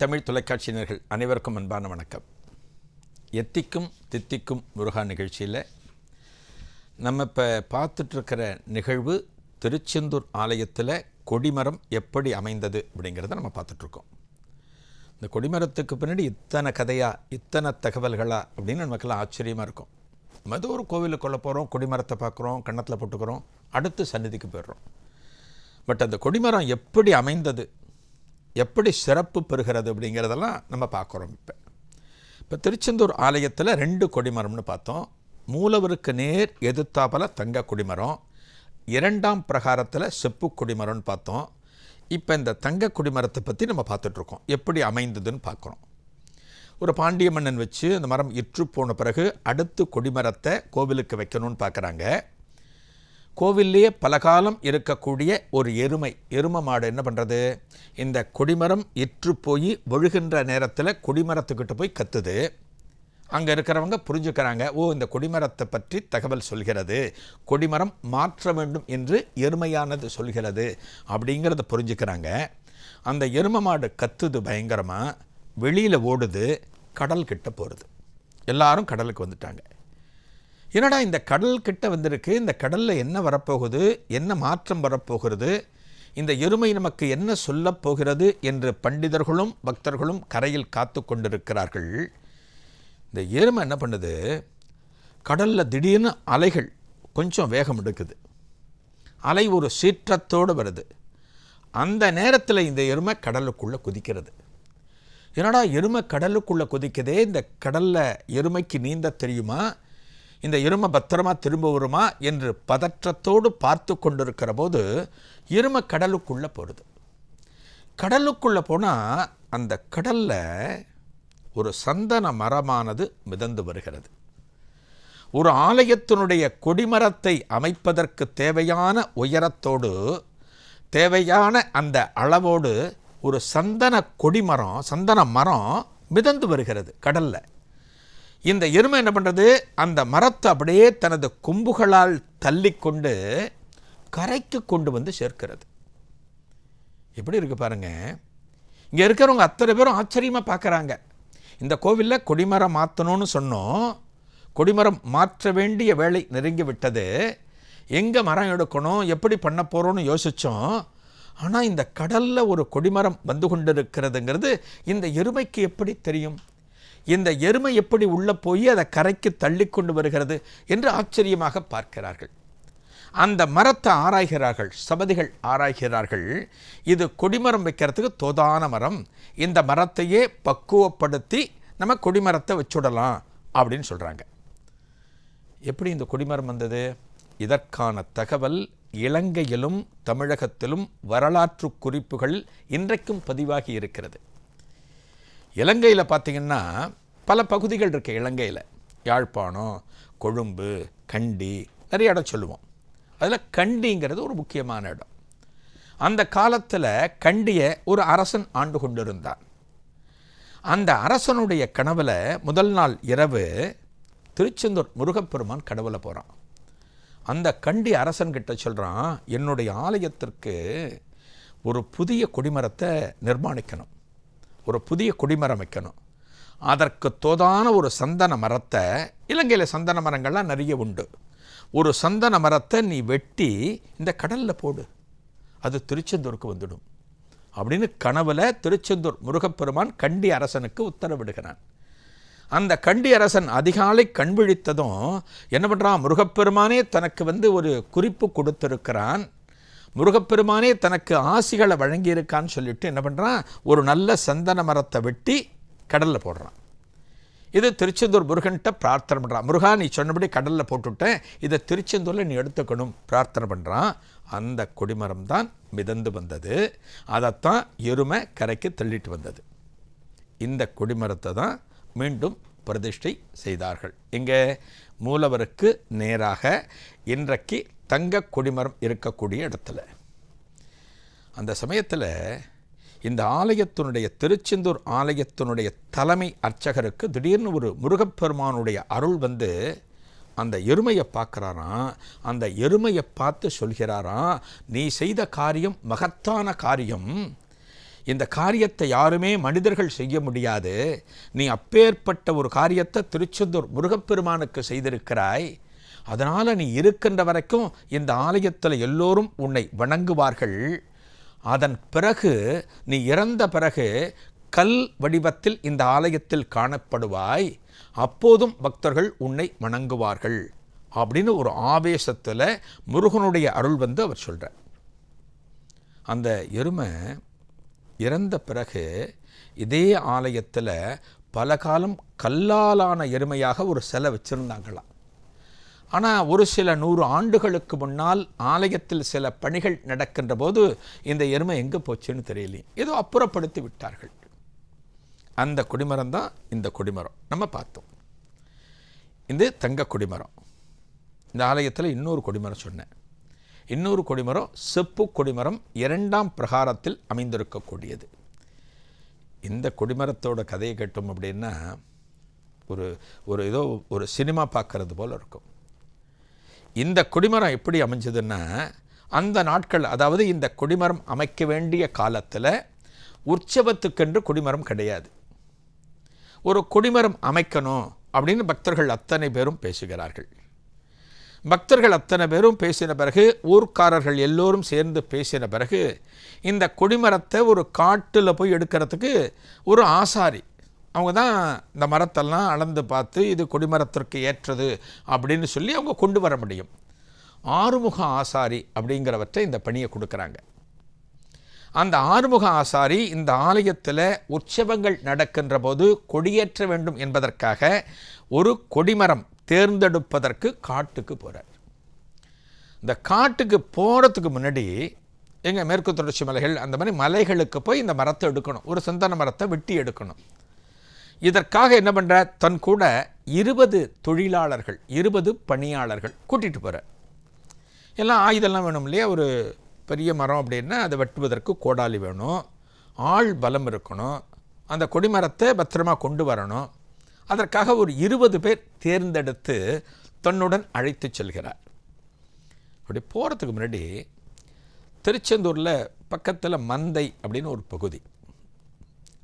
தமிழ் தொலைக்காட்சியினர்கள் அனைவருக்கும் அன்பான வணக்கம். எத்திக்கும் தித்திக்கும் முருகா நிகழ்ச்சியில் நம்ம இப்போ பார்த்துட்ருக்கிற நிகழ்வு திருச்செந்தூர் ஆலயத்தில் கொடிமரம் எப்படி அமைந்தது அப்படிங்கிறத நம்ம பார்த்துட்ருக்கோம். இந்த கொடிமரத்துக்கு பின்னாடி இத்தனை கதையாக இத்தனை தகவல்களா அப்படின்னு நமக்கெல்லாம் ஆச்சரியமாக இருக்கும். மது ஒரு கோவிலுக்குள்ளே போகிறோம் கொடிமரத்தை பார்க்குறோம் கன்னத்தில் போட்டுக்கிறோம் அடுத்து சந்நிதிக்கு போயிடுறோம். பட் அந்த கொடிமரம் எப்படி அமைந்தது எப்படி சிறப்பு பெறுகிறது அப்படிங்கிறதெல்லாம் நம்ம பார்க்குறோம் இப்போ. இப்போ திருச்செந்தூர் ஆலயத்தில் ரெண்டு கொடிமரம்னு பார்த்தோம். மூலவருக்கு நேர் எதிர்த்தாப்பல தங்க கொடிமரம். இரண்டாம் பிரகாரத்தில் செப்பு கொடிமரம்னு பார்த்தோம். இப்போ இந்த தங்க கொடிமரத்தை பற்றி நம்ம பார்த்துட்ருக்கோம். எப்படி அமைந்ததுன்னு பார்க்குறோம். ஒரு பாண்டிய மன்னன் வச்சு அந்த மரம் இற்று போன பிறகு அடுத்து கொடிமரத்தை கோவிலுக்கு வைக்கணும்னு பார்க்குறாங்க. கோவில்லையே பலகாலம் இருக்கக்கூடிய ஒரு எருமை எரும மாடு என்ன பண்ணுறது இந்த கொடிமரம் இற்று போய் ஒழுகின்ற நேரத்தில் கொடிமரத்துக்கிட்ட போய் கத்துது. அங்கே இருக்கிறவங்க புரிஞ்சுக்கிறாங்க ஓ இந்த கொடிமரத்தை பற்றி தகவல் சொல்கிறது. கொடிமரம் மாற்ற வேண்டும் என்று எருமையானது சொல்கிறது அப்படிங்கிறத புரிஞ்சுக்கிறாங்க. அந்த எரும மாடு கத்துது பயங்கரமாக வெளியில் ஓடுது கடல்கிட்ட போகிறது எல்லாரும் கடலுக்கு வந்துட்டாங்க. என்னடா இந்த கடல் கிட்ட வந்திருக்கு? இந்த கடலில் என்ன வரப்போகுது? என்ன மாற்றம் வரப்போகிறது? இந்த எருமை நமக்கு என்ன சொல்லப் போகிறது? என்று பண்டிதர்களும் பக்தர்களும் கரையில் காத்து கொண்டிருக்கிறார்கள். இந்த எருமை என்ன பண்ணுது? கடலில் திடீர்னு அலைகள் கொஞ்சம் வேகம் எடுக்குது. அலை ஒரு சீற்றத்தோடு வருது. அந்த நேரத்தில் இந்த எருமை கடலுக்குள்ளே குதிக்கிறது. என்னடா எருமை கடலுக்குள்ளே குதிக்குதே? இந்த கடலில் எருமைக்கு நீந்த தெரியுமா? இந்த எருமை பத்திரமா திரும்ப வருமா என்று பதற்றத்தோடு பார்த்து கொண்டிருக்கிற போது எருமை கடலுக்குள்ளே போகிறது கடலுக்குள்ளே போனால் அந்த கடலில் ஒரு சந்தன மரமானது மிதந்து வருகிறது. ஒரு ஆலயத்தினுடைய கொடிமரத்தை அமைப்பதற்கு தேவையான உயரத்தோடு தேவையான அந்த அளவோடு ஒரு சந்தன கொடிமரம் சந்தன மரம் மிதந்து வருகிறது கடலில். இந்த எருமை என்ன பண்ணுறது அந்த மரத்தை அப்படியே தனது கொம்புகளால் தள்ளிக்கொண்டு கரைக்கு கொண்டு வந்து சேர்க்கிறது. எப்படி இருக்கு பாருங்க. இங்கே இருக்கிறவங்க அத்தனை பேரும் ஆச்சரியமாக பார்க்குறாங்க. இந்த கோவிலில் கொடிமரம் மாற்றணும்னு சொன்னோம். கொடிமரம் மாற்ற வேண்டிய வேலை நெருங்கி விட்டது. எங்கே மரம் எடுக்கணும்? எப்படி பண்ண போகிறோன்னு யோசித்தோம் ஆனால் இந்த கடலில் ஒரு கொடிமரம் வந்து கொண்டிருக்கிறதுங்கிறது இந்த எருமைக்கு எப்படி தெரியும்? இந்த எருமை எப்படி உள்ளே போய் அதை கரைக்கு தள்ளி கொண்டு வருகிறது என்று ஆச்சரியமாக பார்க்கிறார்கள். அந்த மரத்தை ஆராய்கிறார்கள் சபதிகள் ஆராய்கிறார்கள். இது கொடிமரம் வைக்கிறதுக்கு தோதான மரம். இந்த மரத்தையே பக்குவப்படுத்தி நம்ம கொடிமரத்தை வச்சுடலாம் அப்படின்னு சொல்கிறாங்க எப்படி இந்த கொடிமரம் வந்தது? இதற்கான தகவல் இலங்கையிலும் தமிழகத்திலும் வரலாற்று குறிப்புகள் இன்றைக்கும் பதிவாகி இருக்கிறது. இலங்கையில் பார்த்திங்கன்னா பல பகுதிகள் இருக்குது இலங்கையில். யாழ்ப்பாணம் கொழும்பு கண்டி நிறைய இடம் சொல்லுவோம். அதில் கண்டிங்கிறது ஒரு முக்கியமான இடம். அந்த காலத்தில் கண்டியை ஒரு அரசன் ஆண்டு கொண்டிருந்தான். அந்த அரசனுடைய கனவில் முதல் நாள் இரவு திருச்செந்தூர் முருகப்பெருமான் கடவுளை போகிறான் அந்த கண்டி அரசன்கிட்ட சொல்கிறான் என்னுடைய ஆலயத்திற்கு ஒரு புதிய கொடிமரத்தை நிர்மாணிக்கணும். ஒரு புதிய கொடிமரம் வைக்கணும் அதற்கு தோதான ஒரு சந்தன மரத்தை இலங்கையில் சந்தன மரங்கள்லாம் நிறைய உண்டு. ஒரு சந்தன மரத்தை நீ வெட்டி இந்த கடலில் போடு. அது திருச்செந்தூருக்கு வந்துடும். அப்படின்னு கனவுல திருச்செந்தூர் முருகப்பெருமான் கண்டி அரசனுக்கு உத்தரவிடுகிறான். அந்த கண்டி அரசன் அதிகாலை கண் விழித்ததும் என்ன பண்ணுறான் முருகப்பெருமானே தனக்கு வந்து ஒரு குறிப்பு கொடுத்திருக்கிறான். முருகப்பெருமானே தனக்கு ஆசிகளை வழங்கியிருக்கான்னு சொல்லிட்டு என்ன பண்ணுறான் ஒரு நல்ல சந்தன மரத்தை வெட்டி கடலில் போடுறான். இது திருச்செந்தூர் முருகன்கிட்ட பிரார்த்தனை பண்ணுறான் முருகா நீ சொன்னபடி கடலில் போட்டுவிட்டேன். இதை திருச்செந்தூரில் நீ எடுத்துக்கணும். பிரார்த்தனை பண்ணுறான் அந்த கொடிமரம் தான் மிதந்து வந்தது. அதைத்தான் எருமை கரைக்கு தள்ளிட்டு வந்தது. இந்த கொடிமரத்தை தான் மீண்டும் பிரதிஷ்டை செய்தார்கள். இங்கே மூலவருக்கு நேராக இன்றைக்கு தங்க கொடிமரம் இருக்கக்கூடிய இடத்துல. அந்த சமயத்தில் இந்த ஆலயத்தினுடைய திருச்செந்தூர் ஆலயத்தினுடைய தலைமை அர்ச்சகருக்கு திடீர்னு ஒரு முருகப்பெருமானுடைய அருள் வந்து அந்த எருமையை பார்க்குறாராம் அந்த எருமையை பார்த்து சொல்கிறாராம் நீ செய்த காரியம் மகத்தான காரியம். இந்த காரியத்தை யாருமே மனிதர்கள் செய்ய முடியாது. நீ அப்பேற்பட்ட ஒரு காரியத்தை திருச்செந்தூர் முருகப்பெருமானுக்கு செய்திருக்கிறாய். அதனால் நீ இருக்கின்ற வரைக்கும் இந்த ஆலயத்தில் எல்லோரும் உன்னை வணங்குவார்கள். அதன் பிறகு நீ இறந்த பிறகு கல் வடிவத்தில் இந்த ஆலயத்தில் காணப்படுவாய். அப்போதும் பக்தர்கள் உன்னை வணங்குவார்கள். அப்படின்னு ஒரு ஆவேசத்தில் முருகனுடைய அருள் வந்து அவர் சொல்கிறார் அந்த எருமை இறந்த பிறகு இதே ஆலயத்தில் பல காலம் கல்லாலான எருமையாக ஒரு சிலை வச்சுருந்தாங்களாம். ஆனால் ஒரு சில நூறு ஆண்டுகளுக்கு முன்னால் ஆலயத்தில் சில பணிகள் நடக்கின்ற போது இந்த எருமை எங்கே போச்சுன்னு தெரியலையே ஏதோ அப்புறப்படுத்தி விட்டார்கள். அந்த கொடிமரம் தான் இந்த கொடிமரம். நம்ம பார்த்தோம். இது தங்க கொடிமரம். இந்த ஆலயத்தில் இன்னொரு கொடிமரம் சொன்னேன். இன்னொரு கொடிமரம் செப்பு கொடிமரம் இரண்டாம் பிரகாரத்தில் அமைந்திருக்கக்கூடியது. இந்த கொடிமரத்தோட கதையை கேட்டோம் அப்படின்னா ஒரு ஒரு ஏதோ ஒரு சினிமா பார்க்கறது போல் இருக்கும். இந்த கொடிமரம் எப்படி அமைஞ்சதுன்னா அந்த நாட்கள் அதாவது இந்த கொடிமரம் அமைக்க வேண்டிய காலத்தில் உற்சவத்துக்கென்று கொடிமரம் கிடையாது. ஒரு கொடிமரம் அமைக்கணும் அப்படின்னு பக்தர்கள் அத்தனை பேரும் பேசுகிறார்கள். பக்தர்கள் அத்தனை பேரும் பேசின பிறகு ஊர்க்காரர்கள் எல்லோரும் சேர்ந்து பேசின பிறகு இந்த கொடிமரத்தை ஒரு காட்டில் போய் எடுக்கிறதுக்கு ஒரு ஆசாரி அவங்க தான் இந்த மரத்தெல்லாம் அளந்து பார்த்து இது கொடிமரத்திற்கு ஏற்றது அப்படின்னு சொல்லி அவங்க கொண்டு வர முடியும். ஆறுமுக ஆசாரி அப்படிங்கிறவற்றை இந்த பணியை கொடுக்குறாங்க. அந்த ஆறுமுக ஆசாரி இந்த ஆலயத்தில் உற்சவங்கள் நடக்கின்ற போது கொடியேற்ற வேண்டும் என்பதற்காக ஒரு கொடிமரம் தேர்ந்தெடுப்பதற்கு காட்டுக்கு போகிறார் இந்த காட்டுக்கு போகிறதுக்கு முன்னாடி எங்கள் மேற்கு தொடர்ச்சி மலைகள் அந்த மாதிரி மலைகளுக்கு போய் இந்த மரத்தை எடுக்கணும். ஒரு சந்தன மரத்தை வெட்டி எடுக்கணும். இதற்காக என்ன பண்ணுற தன் கூட இருபது தொழிலாளர்கள் இருபது பணியாளர்கள் கூட்டிகிட்டு போகிறார் எல்லாம் ஆயுதம்லாம் வேணும் இல்லையா? ஒரு பெரிய மரம் அப்படின்னா அதை வெட்டுவதற்கு கோடாலி வேணும். ஆள் பலம் இருக்கணும். அந்த கொடிமரத்தை பத்திரமா கொண்டு வரணும். அதற்காக ஒரு இருபது பேர் தேர்ந்தெடுத்து தன்னுடன் அழைத்து செல்கிறார். அப்படி போகிறதுக்கு முன்னாடி திருச்செந்தூரில் பக்கத்தில் மந்தை அப்படின்னு ஒரு பகுதி.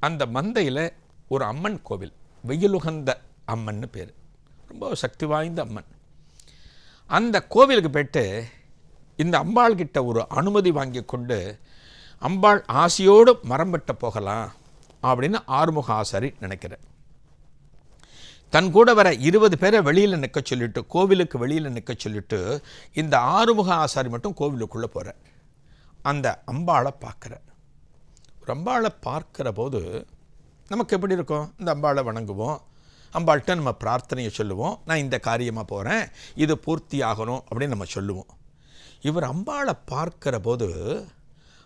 அந்த மந்தையில் ஒரு அம்மன் கோவில் வெயிலுகந்த அம்மன்னு பேர். ரொம்ப சக்தி வாய்ந்த அம்மன். அந்த கோவிலுக்கு போயிட்டு இந்த அம்பாள் கிட்ட ஒரு அனுமதி வாங்கி கொண்டு அம்பாள் ஆசையோடு மரம் வெட்ட போகலாம் அப்படின்னு ஆறுமுக ஆசாரி நினைக்கிறேன் தன் கூட வர இருபது பேரை வெளியில் நிற்க சொல்லிட்டு கோவிலுக்கு வெளியில் நிற்க சொல்லிட்டு இந்த ஆறுமுக ஆசாரி மட்டும் கோவிலுக்குள்ளே போகிற அந்த அம்பாளை பார்க்குற ஒரு அம்பாளை பார்க்குற போது நமக்கு எப்படி இருக்கும்? இந்த அம்பாளை வணங்குவோம். அம்பாள்கிட்ட நம்ம பிரார்த்தனையை சொல்லுவோம். நான் இந்த காரியமாக போகிறேன் இது பூர்த்தி ஆகணும் அப்படின்னு நம்ம சொல்லுவோம். இவர் அம்பாளை பார்க்கிற போது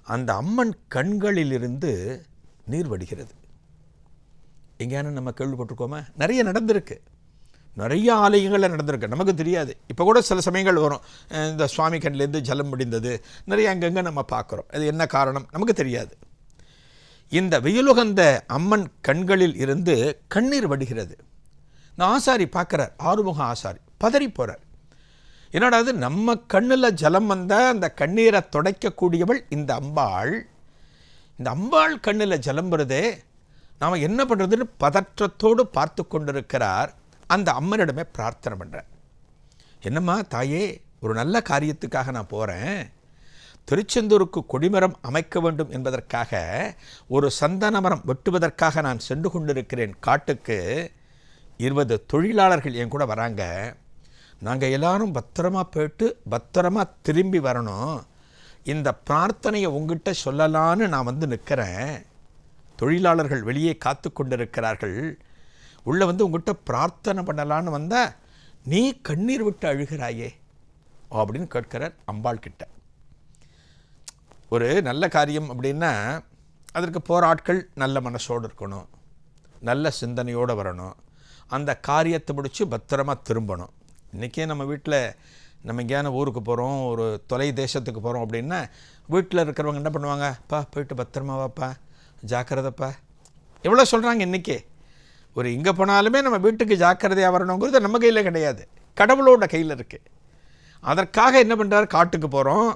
அந்த அம்மன் கண்களிலிருந்து நீர் வடிகிறது. எங்கேயான நம்ம கேள்விப்பட்டிருக்கோமா? நிறைய நடந்திருக்கு. நிறைய ஆலயங்களில் நடந்திருக்கு. நமக்கு தெரியாது. இப்போ கூட சில சமயங்கள் வரும். இந்த சுவாமி கண்ணிலேருந்து ஜலம் முடிந்தது. நிறைய அங்கங்கே நம்ம பார்க்குறோம். அது என்ன காரணம்? நமக்கு தெரியாது. இந்த வெயிலுகந்த அம்மன் கண்களில் இருந்து கண்ணீர் வடிகிறது. இந்த ஆசாரி பார்க்குறார் ஆறுமுக ஆசாரி பதறி போகிறார் என்னடா அது நம்ம கண்ணில் ஜலம் வந்தால் அந்த கண்ணீரை துடைக்கக்கூடியவள் இந்த அம்பாள்? இந்த அம்பாள் கண்ணில் ஜலம் வருதே நாம் என்ன பண்ணுறதுன்னு பதற்றத்தோடு பார்த்து கொண்டிருக்கிறார். அந்த அம்மனிடமே பிரார்த்தனை பண்ணுறார் என்னம்மா தாயே ஒரு நல்ல காரியத்துக்காக நான் போகிறேன் திருச்செந்தூருக்கு கொடிமரம் அமைக்க வேண்டும் என்பதற்காக ஒரு சந்தன மரம் வெட்டுவதற்காக நான் சென்று கொண்டிருக்கிறேன். காட்டுக்கு இருபது தொழிலாளர்கள் என் கூட வராங்க. நாங்கள் எல்லாரும் பத்திரமா போயிட்டு பத்திரமா திரும்பி வரணும். இந்த பிரார்த்தனையை உங்ககிட்ட சொல்லலான்னு நான் வந்து நிற்கிறேன் தொழிலாளர்கள் வெளியே காத்து கொண்டிருக்கிறார்கள். உள்ளே வந்து உங்ககிட்ட பிரார்த்தனை பண்ணலான்னு வந்தால் நீ கண்ணீர் விட்டு அழுகிறாயே அப்படின்னு கேட்கிறார் அம்பாள் கிட்ட. ஒரு நல்ல காரியம் அப்படின்னா அதற்கு போகிற ஆட்கள் நல்ல மனசோடு இருக்கணும். நல்ல சிந்தனையோடு வரணும். அந்த காரியத்தை முடித்து பத்திரமா திரும்பணும். இன்றைக்கே நம்ம வீட்டில் நம்ம எங்கேயான ஊருக்கு போகிறோம் ஒரு தொலை தேசத்துக்கு போகிறோம் அப்படின்னா வீட்டில் இருக்கிறவங்க என்ன பண்ணுவாங்க? பா போயிட்டு பத்திரமா வாப்பா. ஜாக்கிரதைப்பா. எவ்வளோ சொல்கிறாங்க இன்றைக்கே ஒரு இங்கே போனாலுமே நம்ம வீட்டுக்கு ஜாக்கிரதையாக வரணுங்கிறது நம்ம கையில் கிடையாது. கடவுளோட கையில் இருக்குது அதற்காக என்ன பண்ணுறாரு? காட்டுக்கு போகிறோம்.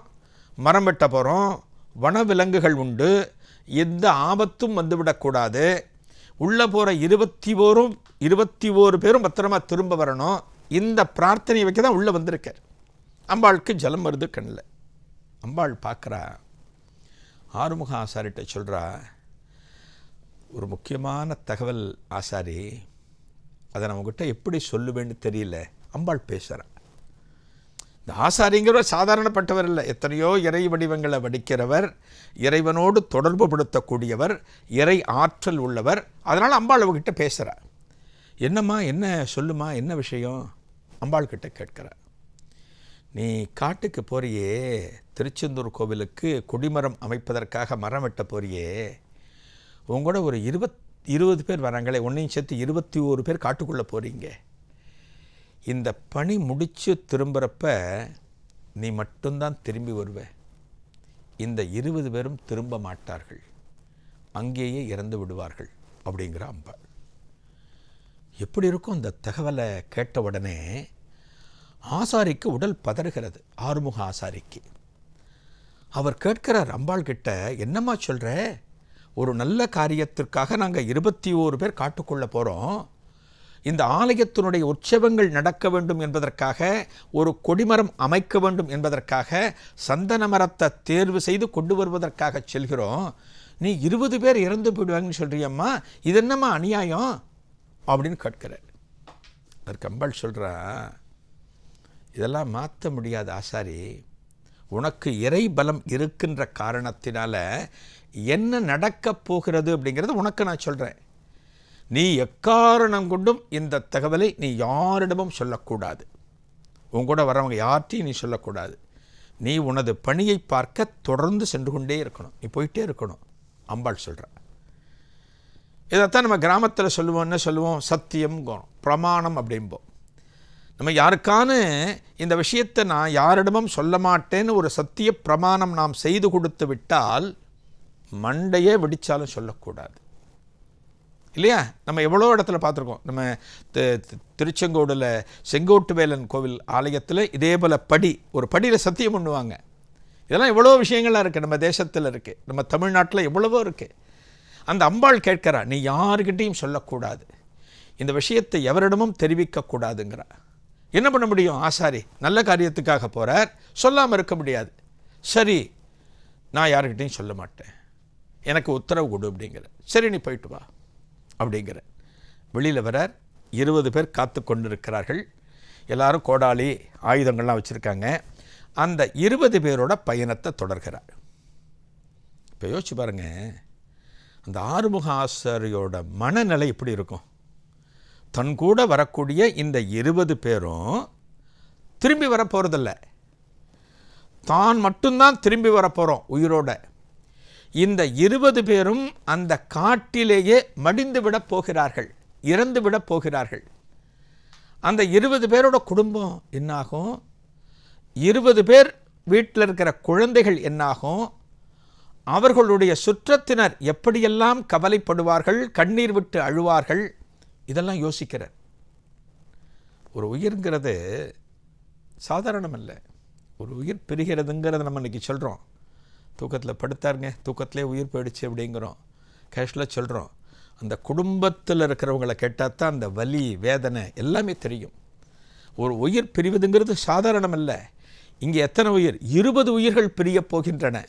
மரம் வெட்ட போகிறோம். வனவிலங்குகள் உண்டு. எந்த ஆபத்தும் வந்துவிடக்கூடாது உள்ளே போகிற இருபத்தி ஓரும் இருபத்தி ஓரு பேரும் பத்திரமா திரும்ப வரணும். இந்த பிரார்த்தனை வைக்க தான் உள்ளே வந்திருக்கார். அம்பாளுக்கு ஜலம் வருது கண்ணில். அம்பாள் பார்க்குறா. ஆறுமுக ஆசாரிட்ட சொல்கிறா ஒரு முக்கியமான தகவல் ஆசாரி அதை நான் உங்ககிட்ட எப்படி சொல்லுவேன்னு தெரியல. அம்பாள் பேசுகிறேன் இந்த ஆசாரிங்கிறவர் சாதாரணப்பட்டவர் இல்லை எத்தனையோ இறை வடிவங்களை வடிக்கிறவர் இறைவனோடு தொடர்பு படுத்தக்கூடியவர் இறை ஆற்றல் உள்ளவர். அதனால் அம்பாள் அவகிட்ட பேசுகிறார் என்னம்மா என்ன சொல்லுமா என்ன விஷயம்? அம்பாள் கிட்ட கேட்கிறா. நீ காட்டுக்கு போறியே திருச்செந்தூர் கோவிலுக்கு கொடிமரம் அமைப்பதற்காக மரம் வெட்ட போறியே. உங்களோட ஒரு இருபத் இருபது பேர் வராங்களே ஒன்றையும் சேர்த்து இருபத்தி ஓரு பேர் காட்டுக்குள்ளே போகிறீங்க இந்த பணி முடித்து திரும்புகிறப்ப நீ மட்டும்தான் திரும்பி வருவ. இந்த இருபது பேரும் திரும்ப மாட்டார்கள். அங்கேயே இறந்து விடுவார்கள் அப்படிங்கிற அம்பாள் எப்படி இருக்கும் அந்த தகவலை கேட்ட உடனே ஆசாரிக்கு உடல் பதறுகிறது ஆறுமுக ஆசாரிக்கு. அவர் கேட்கிறார் அம்பாள் கிட்ட என்னம்மா சொல்கிற ஒரு நல்ல காரியத்திற்காக நாங்கள் இருபத்தி ஓரு பேர் காட்டுக்குள்ளே போகிறோம் இந்த ஆலயத்தினுடைய உற்சவங்கள் நடக்க வேண்டும் என்பதற்காக ஒரு கொடிமரம் அமைக்க வேண்டும் என்பதற்காக சந்தன மரத்தை தேர்வு செய்து கொண்டு வருவதற்காக செல்கிறோம். நீ இருபது பேர் இறந்து போயிடுவாங்கன்னு சொல்கிறியம்மா இது என்னம்மா அநியாயம்? அப்படின்னு கேட்கிறார். அதற்கு அம்பாள் சொல்கிறா இதெல்லாம் மாற்ற முடியாது ஆசாரி. உனக்கு இறை பலம் இருக்கின்ற காரணத்தினால என்ன நடக்கப் போகிறது? அப்படிங்கிறது உனக்கு நான் சொல்கிறேன் நீ எக்காரணம் கொண்டும் இந்த தகவலை நீ யாரிடமும் சொல்லக்கூடாது. உன் கூட வரவங்க யார்ட்டையும் நீ சொல்லக்கூடாது. நீ உனது பணியை பார்க்க தொடர்ந்து சென்று கொண்டே இருக்கணும். நீ போயிட்டே இருக்கணும். அம்பாள் சொல்கிறா இதைத்தான் நம்ம கிராமத்தில் சொல்லுவோம் என்ன சொல்லுவோம்? சத்தியம் பிரமாணம் அப்படிம்போம். நம்ம யாருக்கான இந்த விஷயத்தை நான் யாரிடமும் சொல்ல மாட்டேன்னு ஒரு சத்திய பிரமாணம் நாம் செய்து கொடுத்து விட்டால் மண்டையே வெடித்தாலும் சொல்லக்கூடாது. இல்லையா? நம்ம எவ்வளோ இடத்துல பார்த்துருக்கோம். நம்ம தி- திருச்செங்கோடில் செங்கோட்டு வேலன் கோவில் ஆலயத்தில் இதே போல் படி ஒரு படியில் சத்தியம் பண்ணுவாங்க. இதெல்லாம் எவ்வளோ விஷயங்கள்லாம் இருக்குது நம்ம தேசத்தில் இருக்குது நம்ம தமிழ்நாட்டில் எவ்வளவோ இருக்குது அந்த அம்பாள் கேட்கிறா நீ யாருக்கிட்டையும் சொல்லக்கூடாது. இந்த விஷயத்தை எவரிடமும் தெரிவிக்கக்கூடாதுங்கிறா. என்ன பண்ண முடியும்? ஆசாரி நல்ல காரியத்துக்காக போகிறார் சொல்லாமல் இருக்க முடியாது. சரி நான் யாருக்கிட்டையும் சொல்ல மாட்டேன். எனக்கு உத்தரவு கொடு அப்படிங்கிற சரி நீ போயிட்டு வா. அப்படிங்கிற வெளியில் வரார். இருபது பேர் காத்து கொண்டிருக்கிறார்கள். எல்லாரும் கோடாலி ஆயுதங்கள்லாம் வச்சுருக்காங்க. அந்த இருபது பேரோட பயணத்தை தொடர்கிறார். இப்போ யோசிச்சு பாருங்க. அந்த ஆறுமுக ஆசாரியோட மனநிலை எப்படி இருக்கும்? தன் கூட வரக்கூடிய இந்த இருபது பேரும் திரும்பி வர போகிறதில்ல தான் மட்டும்தான் திரும்பி வரப்போகிறோம் உயிரோட. இந்த இருபது பேரும் அந்த காட்டிலேயே மடிந்து விடப் போகிறார்கள் இறந்துவிடப் போகிறார்கள். அந்த இருபது பேரோட குடும்பம் என்னாகும்? இருபது பேர் வீட்டில் இருக்கிற குழந்தைகள் என்னாகும்? அவர்களுடைய சுற்றத்தினர் எப்படியெல்லாம் கவலைப்படுவார்கள் கண்ணீர் விட்டு அழுவார்கள்? இதெல்லாம் யோசிக்கிறார். ஒரு உயிர்ங்கிறது சாதாரணம் இல்லை ஒரு உயிர் பிரிகிறதுங்கிறத நம்ம இன்னைக்கு சொல்கிறோம் தூக்கத்தில் படுத்தாருங்க தூக்கத்திலே உயிர் போயிடுச்சு அப்படிங்கிறோம். கேஷில் சொல்கிறோம் அந்த குடும்பத்தில் இருக்கிறவங்களை கேட்டால் தான் அந்த வலி வேதனை எல்லாமே தெரியும். ஒரு உயிர் பிரிவதுங்கிறது சாதாரணம் இல்லை இங்கே எத்தனை உயிர்? இருபது உயிர்கள் பிரிய போகின்றன.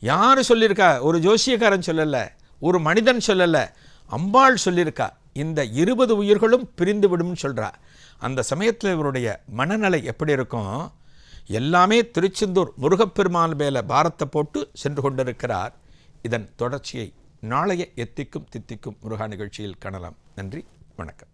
யார் சொல்லியிருக்கா? ஒரு ஜோசியக்காரன் சொல்லலை. ஒரு மனிதன் சொல்லலை. அம்பாள் சொல்லியிருக்கா. இந்த இருபது உயிர்களும் பிரிந்து விடும்னு சொல்கிறா அந்த சமயத்தில் இவருடைய மனநிலை எப்படி இருக்கும்? எல்லாமே திருச்செந்தூர் முருகப்பெருமான் மேலே பாரத்தை போட்டு சென்று கொண்டிருக்கிறார். இதன் தொடர்ச்சியை நாளைய எத்திக்கும் தித்திக்கும் முருகா நிகழ்ச்சியில் காணலாம். நன்றி வணக்கம்.